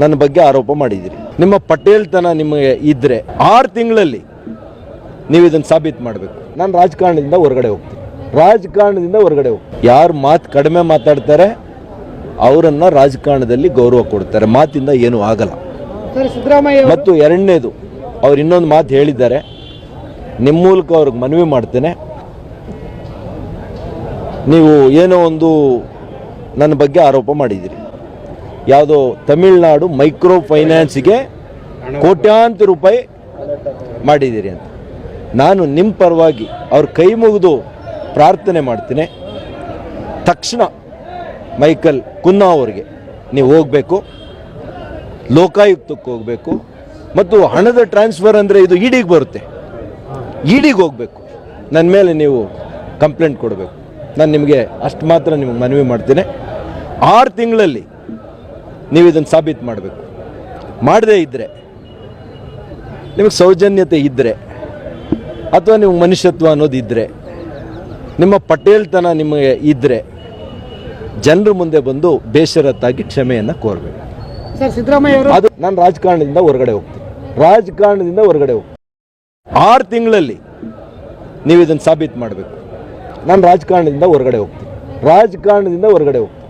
ನನ್ನ ಬಗ್ಗೆ ಆರೋಪ ಮಾಡಿದಿರಿ ನಿಮ್ಮ ಪಟೇಲ್ತನ ನಿಮಗೆ ಇದ್ದರೆ ಆರು ತಿಂಗಳಲ್ಲಿ ನೀವು ಇದನ್ನು ಸಾಬೀತು ಮಾಡಬೇಕು. ನಾನು ರಾಜಕಾರಣದಿಂದ ಹೊರಗಡೆ ಹೋಗ್ತೀನಿ. ರಾಜಕಾರಣದಿಂದ ಹೊರಗಡೆ ಹೋಗ್ತೀನಿ. ಯಾರು ಮಾತು ಕಡಿಮೆ ಮಾತಾಡ್ತಾರೆ ಅವರನ್ನು ರಾಜಕಾರಣದಲ್ಲಿ ಗೌರವ ಕೊಡ್ತಾರೆ. ಮಾತಿಂದ ಏನೂ ಆಗಲ್ಲ. ಮತ್ತು ಎರಡನೇದು ಅವ್ರು ಇನ್ನೊಂದು ಮಾತು ಹೇಳಿದ್ದಾರೆ. ನಿಮ್ಮ ಮೂಲಕ ಅವ್ರಿಗೆ ಮನವಿ ಮಾಡ್ತೇನೆ. ನೀವು ಏನೋ ಒಂದು ನನ್ನ ಬಗ್ಗೆ ಆರೋಪ ಮಾಡಿದ್ದೀರಿ. ಯಾವುದೋ ತಮಿಳ್ನಾಡು ಮೈಕ್ರೋ ಫೈನಾನ್ಸ್ಗೆ ಕೋಟ್ಯಾಂತರ ರೂಪಾಯಿ ಮಾಡಿದ್ದೀರಿ ಅಂತ. ನಾನು ನಿಮ್ಮ ಪರವಾಗಿ ಅವ್ರ ಕೈ ಮುಗಿದು ಪ್ರಾರ್ಥನೆ ಮಾಡ್ತೀನಿ. ತಕ್ಷಣ ಮೈಕಲ್ ಕುನ್ನಾ ಅವರಿಗೆ ನೀವು ಹೋಗಬೇಕು. ಲೋಕಾಯುಕ್ತಕ್ಕೆ ಹೋಗಬೇಕು. ಮತ್ತು ಹಣದ ಟ್ರಾನ್ಸ್ಫರ್ ಅಂದರೆ ಇದು ಇಡಿಗೆ ಬರುತ್ತೆ. ಇಡಿಗೆ ಹೋಗಬೇಕು. ನನ್ನ ಮೇಲೆ ನೀವು ಕಂಪ್ಲೇಂಟ್ ಕೊಡಬೇಕು. ನಾನು ನಿಮಗೆ ಅಷ್ಟು ಮಾತ್ರ ನಿಮಗೆ ಮನವಿ ಮಾಡ್ತೀನಿ. ಆರು ತಿಂಗಳಲ್ಲಿ ನೀವು ಇದನ್ನು ಸಾಬೀತು ಮಾಡಬೇಕು. ಮಾಡದೇ ಇದ್ದರೆ ನಿಮಗೆ ಸೌಜನ್ಯತೆ ಇದ್ದರೆ ಅಥವಾ ನಿಮ್ಗೆ ಮನುಷ್ಯತ್ವ ಅನ್ನೋದು ಇದ್ದರೆ ನಿಮ್ಮ ಪಟೇಲ್ತನ ನಿಮಗೆ ಇದ್ದರೆ ಜನರ ಮುಂದೆ ಬಂದು ಬೇಷರತ್ತಾಗಿ ಕ್ಷಮೆಯನ್ನು ಕೋರಬೇಕು. ಸರ್ ಸಿದ್ದರಾಮಯ್ಯ ಅವರು ಅದು ನಾನು ರಾಜಕಾರಣದಿಂದ ಹೊರಗಡೆ ಹೋಗ್ತೀನಿ. ರಾಜಕಾರಣದಿಂದ ಹೊರಗಡೆ ಹೋಗ್ತೀನಿ. ಆರು ತಿಂಗಳಲ್ಲಿ ನೀವು ಇದನ್ನು ಸಾಬೀತು ಮಾಡಬೇಕು. ನಾನು ರಾಜಕಾರಣದಿಂದ ಹೊರಗಡೆ ಹೋಗ್ತೀನಿ. ರಾಜಕಾರಣದಿಂದ ಹೊರಗಡೆ ಹೋಗ್ತೀನಿ.